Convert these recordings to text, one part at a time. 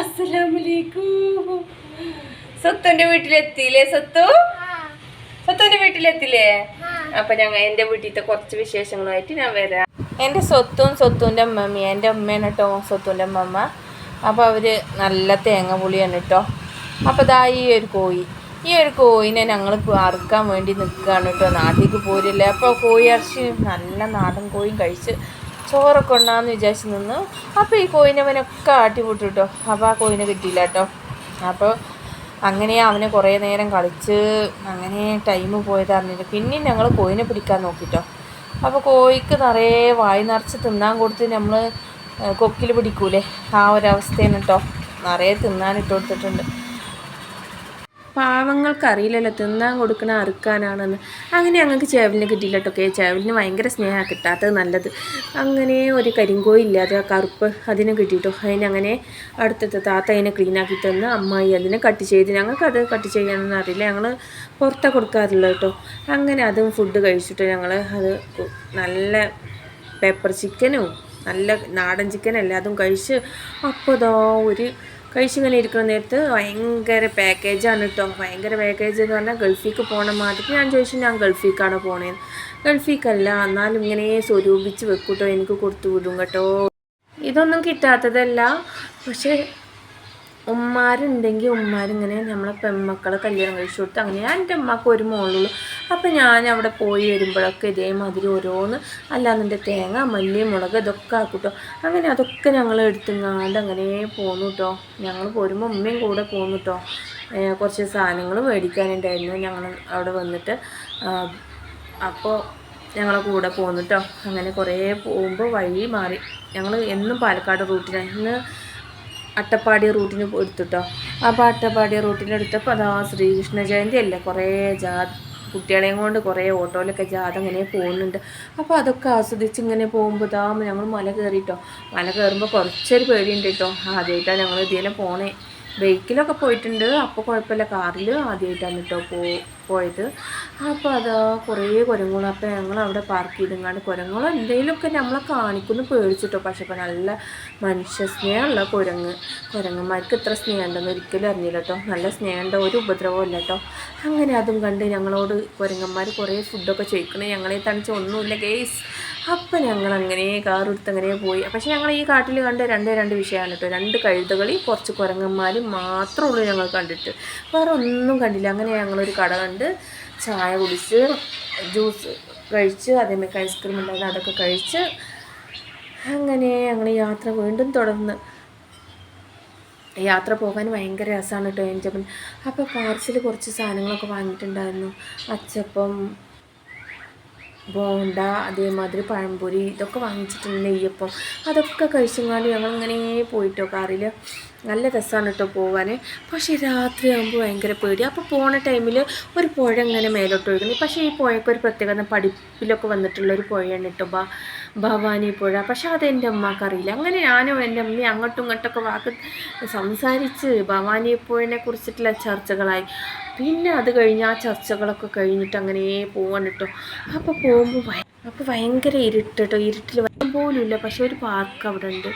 അസ്സലാമലൈക്കും സ്വത്തുന്റെ വീട്ടിലെത്തിയില്ലേ സ്വത്തു സ്വത്തുന്റെ വീട്ടിലെത്തില്ലേ അപ്പൊ ഞങ്ങൾ എന്റെ വീട്ടിലത്തെ കുറച്ച് വിശേഷങ്ങളായിട്ട് ഞാൻ വരാം. എന്റെ സ്വത്തും സ്വത്തുന്റെ അമ്മമ്മ എന്റെ അമ്മയാണ് കേട്ടോ സ്വത്തുന്റെ അമ്മമ്മ. അപ്പൊ അവർ നല്ല തേങ്ങ പുളിയാണ് കേട്ടോ അപ്പൊ ദാ ഈ ഒരു കോഴി ഈ ഒരു കോഴിനെ ഞങ്ങൾ അറുക്കാൻ വേണ്ടി നിൽക്കുകയാണ് കേട്ടോ നാട്ടിലേക്ക് പോരില്ല. അപ്പോൾ കോഴി ഇറച്ചി നല്ല നാടൻ കോഴിയും കഴിച്ച് ചോറൊക്കെ ഉണ്ടാന്ന് വിചാരിച്ച് നിന്ന്. അപ്പോൾ ഈ കോയിനവനൊക്കെ ആട്ടിവിട്ടു കേട്ടോ അപ്പോൾ ആ കോയിനെ കിട്ടിയില്ല കേട്ടോ അപ്പോൾ അങ്ങനെ അവനെ കുറേ നേരം കളിച്ച് അങ്ങനെ ടൈം പോയത് അറിഞ്ഞില്ല. പിന്നെ ഞങ്ങൾ കോയിനെ പിടിക്കാൻ നോക്കിട്ടോ. അപ്പോൾ കോയിക്ക് നിറയെ വായി നിറച്ച് തിന്നാൻ കൊടുത്ത് നമ്മൾ കൊക്കിൽ പിടിക്കൂലേ? ആ ഒരവസ്ഥയാണ് കേട്ടോ നിറയെ തിന്നാൻ ഇട്ട് കൊടുത്തിട്ടുണ്ട്. പാവങ്ങൾക്ക് അറിയില്ലല്ലോ തിന്നാൻ കൊടുക്കണ അറുക്കാനാണെന്ന്. അങ്ങനെ ഞങ്ങൾക്ക് ചേവലിനെ കിട്ടിയില്ല കേട്ടോ ചേവലിന് ഭയങ്കര സ്നേഹമാണ് കിട്ടാത്തത് നല്ലത്. അങ്ങനെ ഒരു കരിങ്കോയി ഇല്ലാതെ ആ കറുപ്പ് അതിനെ കിട്ടിയിട്ടോ. അതിനങ്ങനെ അടുത്തത്തെ താത്ത അതിനെ ക്ലീനാക്കി തന്ന് അമ്മായി അതിനെ കട്ട് ചെയ്ത് ഞങ്ങൾക്കത് കട്ട് ചെയ്യണമെന്ന് അറിയില്ല. ഞങ്ങൾ പുറത്താണ് കൊടുക്കാറില്ല കേട്ടോ. അങ്ങനെ അതും ഫുഡ് കഴിച്ചിട്ട് ഞങ്ങൾ അത് നല്ല പേപ്പർ ചിക്കനും നല്ല നാടൻ ചിക്കൻ എല്ലാതും കഴിച്ച് അപ്പോൾ ഇതാ ഒരു കഴിച്ചിങ്ങനെ ഇരിക്കുന്ന നേരത്ത് ഭയങ്കര പാക്കേജാണ് കേട്ടോ ഭയങ്കര പാക്കേജ് എന്ന് പറഞ്ഞാൽ ഗൾഫിക്ക് പോകണ മാതിരി ഞാൻ ചോദിച്ചു ഞാൻ ഗൾഫിക്കാണ് പോണേന്ന്? ഗൾഫിക്കല്ല എന്നാലും ഇങ്ങനെ സ്വരൂപിച്ച് വെക്കൂട്ടോ എനിക്ക് കൊടുത്തു വിടും കേട്ടോ. ഇതൊന്നും കിട്ടാത്തതല്ല. പക്ഷേ ഉമ്മാരുണ്ടെങ്കിൽ ഉമ്മാരിങ്ങനെ നമ്മളെ പെൺമക്കളെ കല്യാണം കഴിച്ചു കൊടുത്ത് അങ്ങനെ. എന്റെ ഉമ്മക്ക് ഒരു മോളുള്ളൂ. അപ്പം ഞാൻ അവിടെ പോയി വരുമ്പോഴൊക്കെ ഇതേമാതിരി ഓരോന്ന് അല്ലാന്നിന്റെ തേങ്ങ മല്ലി മുളക് ഇതൊക്കെ ആക്കൂട്ടോ. അങ്ങനെ അതൊക്കെ ഞങ്ങൾ എടുത്തുങ്ങാണ്ട് അങ്ങനെ പോന്നു കേട്ടോ ഞങ്ങൾ പോരുമ്പോൾ ഉമ്മയും കൂടെ പോന്നു കേട്ടോ കുറച്ച് സാധനങ്ങൾ മേടിക്കാനുണ്ടായിരുന്നു. ഞങ്ങൾ അവിടെ വന്നിട്ട് അപ്പോൾ ഞങ്ങളെ കൂടെ പോന്നു കേട്ടോ അങ്ങനെ കുറേ പോകുമ്പോൾ വഴി മാറി. ഞങ്ങൾ എന്നും പാലക്കാട് റൂട്ടിലാണ് ഇന്ന് അട്ടപ്പാടി റൂട്ടിന് എടുത്തിട്ടോ അപ്പോൾ അട്ടപ്പാടി റൂട്ടിന് എടുത്തപ്പോൾ അതാ ശ്രീകൃഷ്ണ ജയന്തി അല്ലേ കുറേ ജാ കുട്ടികളെയും കൊണ്ട് കുറേ ഓട്ടോയിലൊക്കെ ജാഥ അങ്ങനെ പോകുന്നുണ്ട്. അപ്പോൾ അതൊക്കെ ആസ്വദിച്ച് ഇങ്ങനെ പോകുമ്പോൾ ഇതാ ഞങ്ങൾ മല കയറിയിട്ടോ മല കയറുമ്പോൾ കുറച്ചൊരു പേടിയുണ്ട് കേട്ടോ. ആദ്യമായിട്ടാണ് ഞങ്ങൾ ഇതിനെ പോണേ. ബൈക്കിലൊക്കെ പോയിട്ടുണ്ട്. അപ്പോൾ കുഴപ്പമില്ല കാറിൽ ആദ്യമായിട്ടാണ് കേട്ടോ പോ പോയത്. അപ്പോൾ അതാ കുറേ കുരങ്ങളും അപ്പോൾ ഞങ്ങൾ അവിടെ പാർക്ക് ചെയ്തെങ്ങാണ്ട് കുരങ്ങളും എന്തെങ്കിലുമൊക്കെ നമ്മളെ കാണിക്കുന്നു പേടിച്ചിട്ടോ. പക്ഷെ ഇപ്പോൾ നല്ല മനുഷ്യ സ്നേഹമുള്ള കുരങ്ങ്. കുരങ്ങന്മാർക്ക് ഇത്ര സ്നേഹം ഉണ്ടെന്ന് ഒരിക്കലും അറിഞ്ഞില്ല കേട്ടോ നല്ല സ്നേഹമുണ്ട് ഒരു ഉപദ്രവവും ഇല്ല കേട്ടോ അങ്ങനെ അതും കണ്ട് ഞങ്ങളോട് കുരങ്ങന്മാർ കുറേ ഫുഡൊക്കെ ചോദിക്കണേ ഞങ്ങളെ തണിച്ച് ഒന്നുമില്ല ഗേസ്. അപ്പം ഞങ്ങൾ അങ്ങനെ കാറെടുത്ത് അങ്ങനെ പോയി. പക്ഷേ ഞങ്ങൾ ഈ കാട്ടിൽ കണ്ട രണ്ടേ രണ്ട് വിഷയമാണ് കേട്ടോ രണ്ട് കഴുതകളി കുറച്ച് കുരങ്ങന്മാരും മാത്രമേ ഉള്ളൂ ഞങ്ങൾ കണ്ടിട്ട്. വേറെ ഒന്നും കണ്ടില്ല. അങ്ങനെ ഞങ്ങളൊരു കട കണ്ട് ചായ കുടിച്ച് ജ്യൂസ് കഴിച്ച് അതേമാതിരി ഐസ്ക്രീം ഉണ്ടായിരുന്നു അതൊക്കെ കഴിച്ച് അങ്ങനെ ഞങ്ങൾ യാത്ര വീണ്ടും തുടർന്ന്. യാത്ര പോകാൻ ഭയങ്കര രസമാണ് കേട്ടോ എന്റെ അപ്പം അപ്പോൾ പാർസൽ കുറച്ച് സാധനങ്ങളൊക്കെ വാങ്ങിയിട്ടുണ്ടായിരുന്നു. അച്ചപ്പം ബോണ്ട അതേമാതിരി പഴംപൊരി ഇതൊക്കെ വാങ്ങിച്ചിട്ടുണ്ട് നെയ്യപ്പം. അതൊക്കെ കഴിച്ചും കൊണ്ട് ഞങ്ങളിങ്ങനെ പോയിട്ടോ കാറിൽ നല്ല രസമാണ് കേട്ടോ പോകാൻ പക്ഷേ രാത്രിയാകുമ്പോൾ ഭയങ്കര പേടി. അപ്പോൾ പോണ ടൈമിൽ ഒരു പുഴ ഇങ്ങനെ മേലോട്ട് ഒഴുകുന്നു പക്ഷേ ഈ പുഴയ്ക്ക് ഒരു പ്രത്യേകത പഠിപ്പിലൊക്കെ വന്നിട്ടുള്ള ഒരു പുഴയാണ് കേട്ടോ ബാ ഭവാനി പുഴ. പക്ഷേ അത് എന്റെ അമ്മയ്ക്ക് അങ്ങനെ ഞാനും എന്റെ അമ്മയും അങ്ങോട്ടും ഇങ്ങോട്ടൊക്കെ വാക്ക് സംസാരിച്ച് ഭവാനി പുഴനെ കുറിച്ചിട്ടുള്ള ചർച്ചകളായി. പിന്നെ അത് കഴിഞ്ഞ് ആ ചർച്ചകളൊക്കെ കഴിഞ്ഞിട്ട് അങ്ങനെ പോവാൻ കേട്ടോ അപ്പോൾ പോകുമ്പോൾ അപ്പോൾ ഭയങ്കര ഇരുട്ട് കേട്ടോ ഇരുട്ടിൽ പോലും ഇല്ല പക്ഷെ ഒരു പാർക്ക് അവിടെ ഉണ്ട്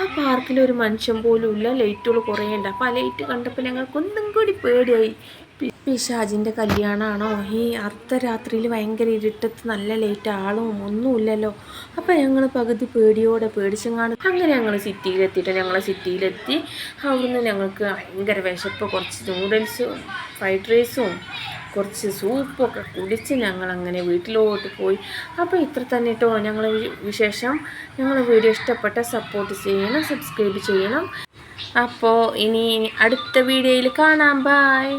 ആ പാർക്കിൽ ഒരു മനുഷ്യൻ പോലും ഇല്ല ലൈറ്റുകൾ കുറേ ഉണ്ട് അപ്പോൾ ആ ലൈറ്റ് കണ്ടപ്പോൾ ഞങ്ങൾക്ക് ഒന്നും കൂടി പേടിയായി. പിശാജിന്റെ കല്യാണമാണോ ഈ അർദ്ധരാത്രിയിൽ ഭയങ്കര ഇരുട്ടത്ത് നല്ല ലൈറ്റ് ആളും ഒന്നുമില്ലല്ലോ. അപ്പോൾ ഞങ്ങൾ പകുതി പേടിയോടെ പേടിച്ചെങ്ങാണ്. അങ്ങനെ ഞങ്ങൾ സിറ്റിയിലെത്തിയിട്ട് ഞങ്ങൾ സിറ്റിയിലെത്തി അവിടുന്ന് ഞങ്ങൾക്ക് ഭയങ്കര വിശപ്പ്. കുറച്ച് നൂഡിൽസും ഫ്രൈഡ് റൈസും കുറച്ച് സൂപ്പൊക്കെ കുടിച്ച് ഞങ്ങൾ അങ്ങനെ വീട്ടിലോട്ട് പോയി. അപ്പോൾ ഇത്ര തന്നെ കേട്ടോ. ഞങ്ങൾ വിശേഷം. ഞങ്ങൾ വീഡിയോ ഇഷ്ടപ്പെട്ട സപ്പോർട്ട് ചെയ്യണം സബ്സ്ക്രൈബ് ചെയ്യണം. അപ്പോൾ ഇനി അടുത്ത വീഡിയോയിൽ കാണാം. ബായ്